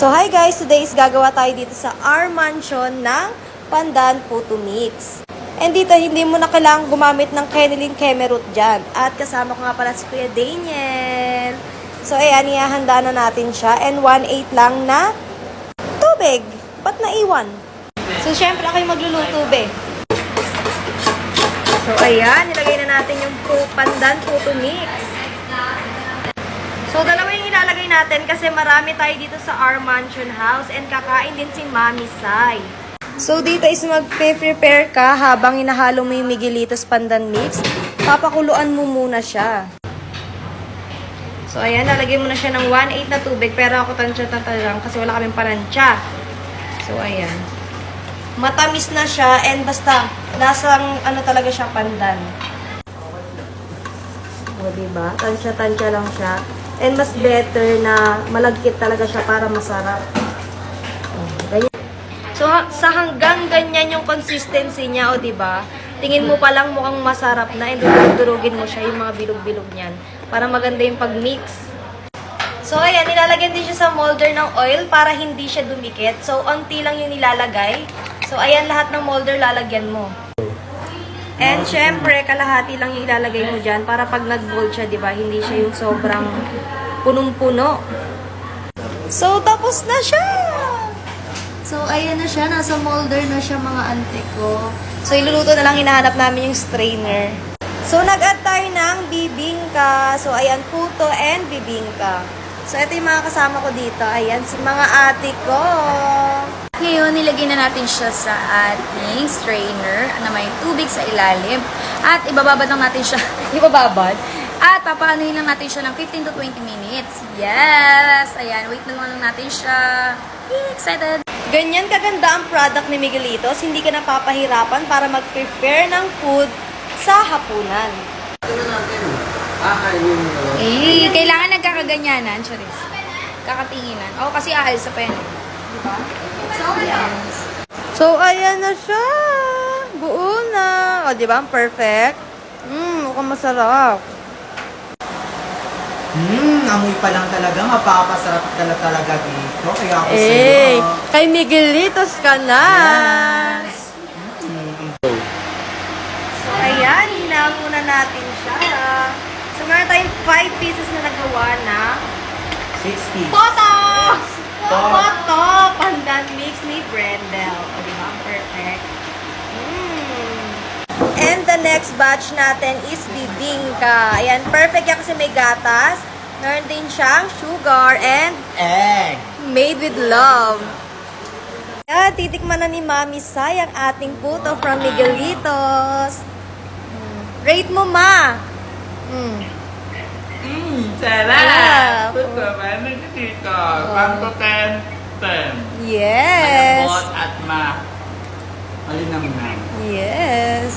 So hi guys, today is gagawa tayo dito sa our mansion ng Pandan Puto Mix. And dito, hindi mo na kailangang gumamit ng Kenilyn Kemerut dyan. At kasama ko nga pala si Kuya Daniel. So ayan, ihahanda na natin siya. And 1.8 lang na tubig. Ba't naiwan? So syempre, ako yung magluluto, be. So ayan, nilagay na natin yung Pandan Puto Mix. So, dalawa yung ilalagay natin kasi marami tayo dito sa our mansion house and kakain din si Mami Sai. So, dito is mag-prepare ka habang inahalo mo yung Miguelitos Pandan Mix. Papakuluan mo muna siya. So, ayan, lalagay mo na siya ng 1.8 na tubig pero ako tansya-tansya lang kasi wala kaming palansya. So, ayan. Matamis na siya and basta nasang ano talaga siya pandan. O, diba? Tansya-tansya lang siya. And mas better na malagkit talaga siya para masarap. So, sa hanggang ganyan yung consistency niya, o diba? Tingin mo palang mukhang masarap na and durugin mo siya yung mga bilog-bilog niyan para maganda yung pag-mix. So, ayan, nilalagyan din siya sa molder ng oil para hindi siya dumikit. So, onti lang yung nilalagay. So, ayan, lahat ng molder lalagyan mo. And syempre, kalahati lang yung ilalagay mo dyan para pag nag-mold siya, di ba, hindi siya yung sobrang punong-puno. So, tapos na siya! So, ayan na siya. Nasa molder na siya, mga ante ko. So, iluluto na lang hinahanap namin yung strainer. So, nag-add tayo ng bibingka. So, ayan, puto and bibingka. So, ito yung mga kasama ko dito. Ayan, si mga ate ko. Ngayon, nilagay na natin siya sa ating strainer na may tubig sa ilalim. At ibababad lang natin siya. ibababad. At papaanohin lang natin siya ng 15 to 20 minutes. Yes! Ayan, wait na lang natin siya. Yay, excited! Ganyan kaganda ang product ni Miguelitos, hindi ka napapahirapan para mag-prepare ng food sa hapunan. Eh, kailangan nagkakaganyanan, Charis. Kakatinginan. Oo, kasi ahal sa pen. Diba? So, yes. So, ayan na siya. Buo na. O, di ba? Ang Perfect. Mmm, mukhang masarap. Hmm, amoy pa lang talaga. Mapapasarap ka na talaga dito. Kaya ako Eh, sa'yo. kay Miguelitos ka na. Yes. Mm. So, ayan. Hinamo na natin siya. So, meron tayong 5 pieces na nagawa na 60. Poto! Poto. Poto! Pandan mix ni Brendel. O, di ba? Perfect. Mm. And the next batch natin is bibingka. Ayan, perfect yan kasi may gatas. Meron din siyang sugar and Egg. made with love. Ayan, titikman na ni Mami Sai ang ating puto from Miguelitos. Mm. Rate mo, Ma! Mm. อืมเสร็จแล้วก็เกิดแบบนี้ก็ดีก่อาฟังตัวเต็เต็ม Yes บอสอัดมาอะไรนั่งนั่ง Yes